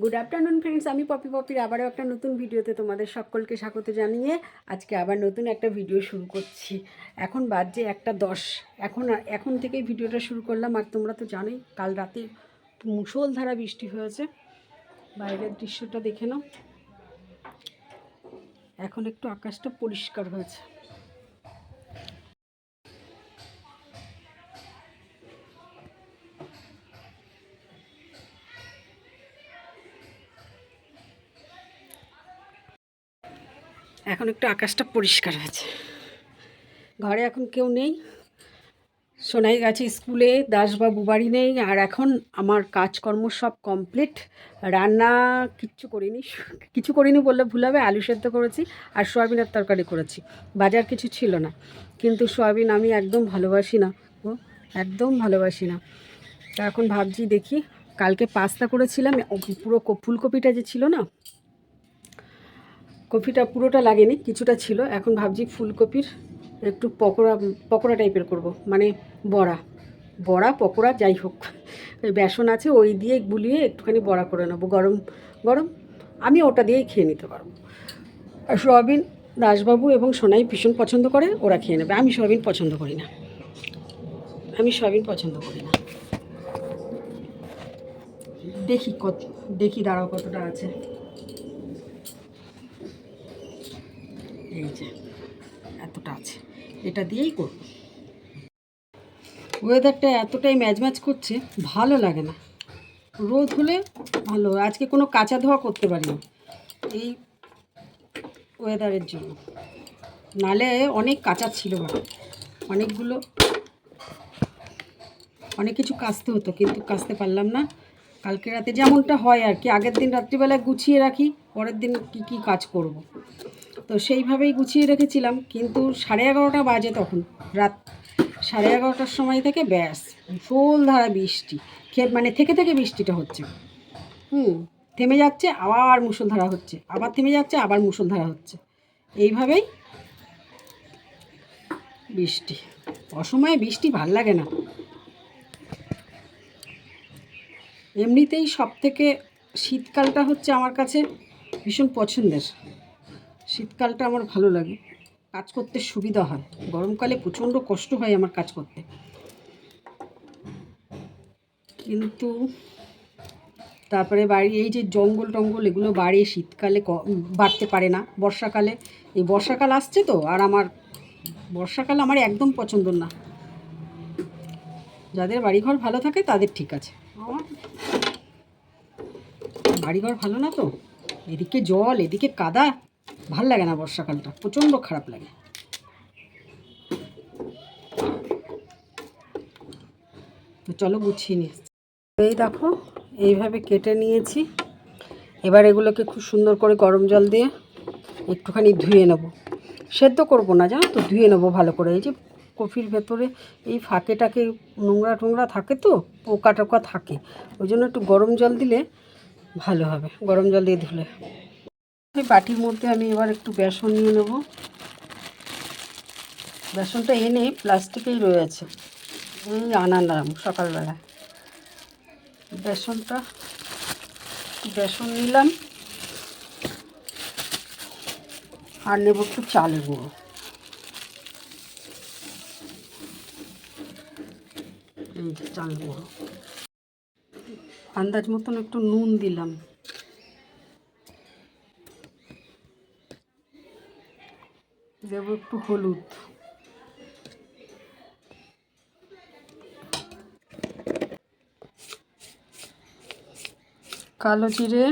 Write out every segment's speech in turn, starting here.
Good afternoon friends আমি poppy পপির আবারও একটা নতুন ভিডিওতে তোমাদের সকলকে স্বাগত জানিয়ে আজকে আবার নতুন একটা ভিডিও শুরু করছি। এখন বাজে একটা দশ। এখন এখন থেকেই ভিডিওটা শুরু করলাম। আর তোমরা তো জানোই, কাল রাতে মুষলধারা বৃষ্টি হয়েছে। বাইরের দৃশ্যটা দেখে নাও। এখন একটু আকাশটা পরিষ্কার হয়েছে। এখন একটু আকাশটা পরিষ্কার হয়েছে। ঘরে এখন কেউ নেই। সোনাই গেছে স্কুলে, দাসবাবু বাড়ি নেই, আর এখন আমার কাজকর্ম সব কমপ্লিট রান্না কিচ্ছু করিনি, কিছু করিনি বললে ভুল হবে, আলু সেদ্ধ করেছি আর সোয়াবিনের তরকারি করেছি। বাজার কিছু ছিল না, কিন্তু সোয়াবিন আমি একদম ভালোবাসি না ও একদম ভালোবাসি না। তা এখন ভাবছি দেখি, কালকে পাস্তা করেছিলাম পুরো ফুলকপিটা যে ছিল না কপিটা পুরোটা লাগেনি, কিছুটা ছিল। এখন ভাবছি ফুলকপির একটু পকোড়া পকোড়া টাইপের করব। মানে বড়া। বড়া, পকোড়া, যাই হোক। ওই বেসন আছে, ওই দিয়ে গুলিয়ে একটুখানি বড়া করে নেব। গরম গরম। আমি ওটা দিয়েই খেয়ে নিতে পারব। আর সোয়াবিন দাসবাবু এবং সোনাই ভীষণ পছন্দ করে, ওরা খেয়ে নেবে। আমি সোয়াবিন পছন্দ করি না। আমি সোয়াবিন পছন্দ করি না। দেখি কত, দেখি দাঁড়াও কতটা আছে। এই যে, এতটা আছে। এটা দিয়েই করব। ওয়েদারটা এতটাই ম্যাচ ম্যাচ করছে, ভালো লাগে না। রোদ হলে ভালো, আজকে কোনো কাঁচা ধোয়া করতে পারি না এই ওয়েদারের জন্য। নালে অনেক কাঁচা ছিল অনেকগুলো, অনেক কিছু কাচতে হতো, কিন্তু কাচতে পারলাম না। কালকে রাতে যেমনটা হয় আর কি, আগের দিন রাত্রিবেলায় গুছিয়ে রাখি, পরের দিন কি কি কাজ করব। তো সেইভাবেই গুছিয়ে রেখেছিলাম, কিন্তু সাড়ে এগারোটা বাজে তখন, রাত সাড়ে এগারোটার সময় থেকে ব্যাস ফুল ধারা বৃষ্টি মানে থেকে থেকে বৃষ্টিটা হচ্ছে। হুম, থেমে যাচ্ছে, আবার মুষলধারা হচ্ছে, আবার থেমে যাচ্ছে, আবার মুষলধারা হচ্ছে। এইভাবেই বৃষ্টি, অসময়ে বৃষ্টি ভালো লাগে না। এমনিতেই সব থেকে শীতকালটা হচ্ছে আমার কাছে ভীষণ পছন্দের। শীতকালটা আমার ভালো লাগে। কাজ করতে সুবিধা হয়। গরমকালে প্রচণ্ড কষ্ট হয় আমার কাজ করতে। কিন্তু তারপরে বাড়ি, এই যে জঙ্গল টঙ্গল, এগুলো বাড়ে শীতকালে বাড়তে পারে না। বর্ষাকালে, এই বর্ষাকাল আসছে তো, আর আমার বর্ষাকাল আমার একদম পছন্দ না। যাদের বাড়িঘর ভালো থাকে, তাদের ঠিক আছে। আমার বাড়িঘর ভালো না তো? এদিকে জল, এদিকে কাদা। ভালো লাগে না বর্ষাকালটা, প্রচণ্ড খারাপ লাগে। তো চলো গুছিয়ে নিয়ে এই দেখো, এইভাবে কেটে নিয়েছি। এবার এগুলোকে খুব সুন্দর করে গরম জল দিয়ে একটুখানি ধুয়ে নেব। সেদ্ধ করব না, জানো তো? ধুয়ে নেব ভালো করে। এই যে কফির ভেতরে এই ফাঁকেটাকে নোংরা টোংরা থাকে তো পোকা টোকা থাকে। ওই জন্য একটু গরম জল দিলে ভালো হবে, গরম জল দিয়ে ধুলে। এই বাটির মধ্যে আমি এবার একটু বেসন নিয়ে নেব। বেসনটা এনে প্লাস্টিকেই রয়েছে এই আনালাম সকালবেলা। বেসনটা, বেসন নিলাম। আর নেব একটু চালের গুঁড়ো। চাল গুঁড়ো। আন্দাজ মতন একটু নুন দিলাম। দেবো একটু হলুদ। কালো জিরে।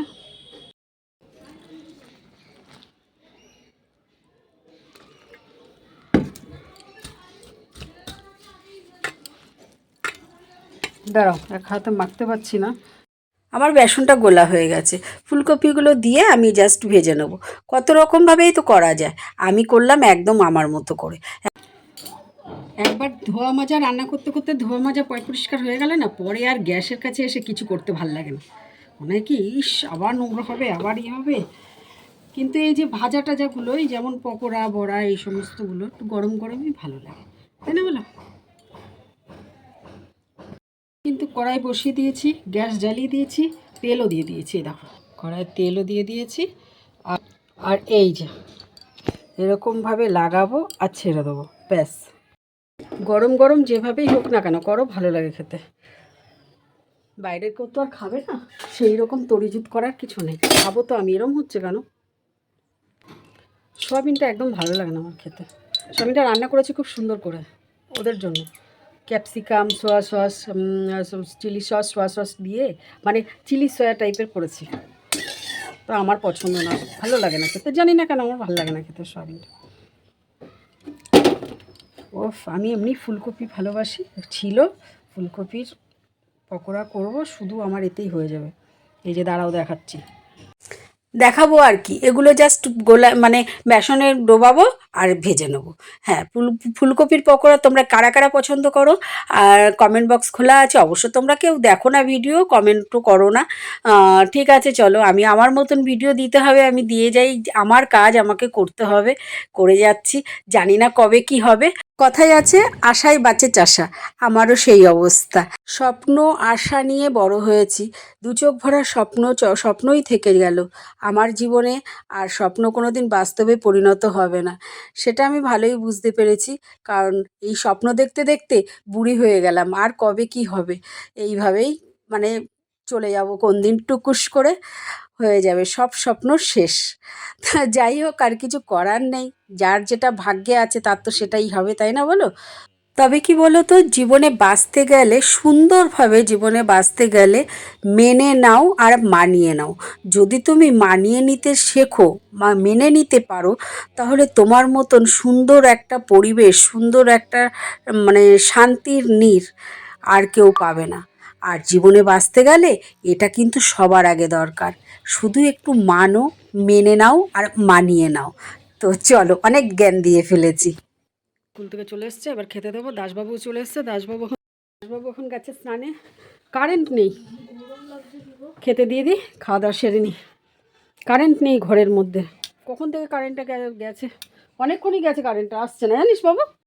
দাঁড়াও এক হাতে মাখতে পারছি না। আমার বেসনটা গোলা হয়ে গেছে। ফুলকপিগুলো দিয়ে আমি জাস্ট ভেজে নেব। কত রকমভাবেই তো করা যায়। আমি করলাম একদম আমার মতো করে। একবার ধোয়া মাজা রান্না করতে করতে ধোয়া মাজা পয় পরিষ্কার হয়ে গেলে না, পরে আর গ্যাসের কাছে এসে কিছু করতে ভালো লাগে না। মনে হয় কি, ইস, আবার নোংরা হবে, আবার ইয়ে হবে। কিন্তু এই যে ভাজা টাজাগুলোই যেমন পকোড়া, বড়া, এই সমস্তগুলো একটু গরম গরমই ভালো লাগে। তাই না বলো? কিন্তু কড়াই বসিয়ে দিয়েছি, গ্যাস জ্বালিয়ে দিয়েছি, তেলও দিয়ে দিয়েছি দেখো। কড়াইয়ে তেলও দিয়ে দিয়েছি, আর আর এই যে, এরকমভাবে লাগাবো আর ছেড়ে দেবো, ব্যাস। গরম গরম যেভাবেই হোক না কেন, করো ভালো লাগে খেতে। বাইরের কেউ তো আর খাবে না, সেই রকম তরিজুত করার কিছু নেই, খাব তো আমি, এরম হচ্ছে কেন? সয়াবিনটা একদম ভালো লাগে না আমার খেতে। সয়াবিনটা রান্না করেছি খুব সুন্দর করে, ওদের জন্য। Capsicum soya sauce chilli sauce soya sauce দিয়ে মানে চিলি সয়া টাইপের করেছি। তো আমার পছন্দ না, ভালো লাগে না খেতে। জানি না কেন আমার ভালো লাগে না খেতে সয়াবিনটা ওফ, আমি এমনি ফুলকপি ভালোবাসি। ছিল, ফুলকপির পকোড়া করব, শুধু আমার এতেই হয়ে যাবে। এই যে দাঁড়াও দেখাচ্ছি। দেখাবো আর কি। এগুলো জাস্ট গোলা মানে বেসনে ডোবাবো আর ভেজে নেব। হ্যাঁ ফুল, ফুলকপির পকোড়া তোমরা কারা কারা পছন্দ করো, আর কমেন্ট বক্স খোলা আছে, অবশ্য তোমরা কেউ দেখো না ভিডিও কমেন্টও করো না। ঠিক আছে, চলো, আমি আমার মতন ভিডিও দিতে হবে, আমি দিয়ে যাই, আমার কাজ আমাকে করতে হবে, করে যাচ্ছি, জানি না কবে কি হবে। কথাই আছে আশায় বাঁচে চাষা। আমারও সেই অবস্থা। স্বপ্ন, আশা নিয়ে বড় হয়েছি। দু চোখ ভরা স্বপ্ন স্বপ্নই থেকে গেল। আমার জীবনে আর স্বপ্ন কোনো দিন বাস্তবে পরিণত হবে না। সেটা আমি ভালোই বুঝতে পেরেছি, কারণ এই স্বপ্ন দেখতে দেখতে বুড়ি হয়ে গেলাম। আর কবে কি হবে? এইভাবেই মানে চলে যাব, কোন দিন টুকুস করে হয়ে যাবে, সব স্বপ্ন শেষ। যাই হোক, আর কিছু করার নেই, যার যেটা ভাগ্যে আছে তার তো সেটাই হবে, তাই না বলো? তবে কি বলো তো জীবনে বাঁচতে গেলে, সুন্দরভাবে জীবনে বাঁচতে গেলে মেনে নাও আর মানিয়ে নাও। যদি তুমি মানিয়ে নিতে শেখো বা মেনে নিতে পারো, তাহলে তোমার মতন সুন্দর একটা পরিবেশ, সুন্দর একটা মানে শান্তির নীর আর কেউ পাবে না। আর জীবনে বাঁচতে গেলে এটা কিন্তু সবার আগে দরকার। শুধু একটু মানো, মেনে নাও আর মানিয়ে নাও। তো চলো, অনেক জ্ঞান দিয়ে ফেলেছি। স্কুল থেকে চলে এসছে, এবার খেতে দেবো। দাসবাবু চলে এসছে, দাসবাবু দাসবাবু এখন গেছে স্নানে। কারেন্ট নেই। খেতে দিয়ে দিই খাওয়া দাওয়া সেরে নিই কারেন্ট নেই ঘরের মধ্যে। কখন থেকে কারেন্টটা গেছে? অনেকক্ষণই গেছে কারেন্টটা, আসছে না, জানিস বাবু?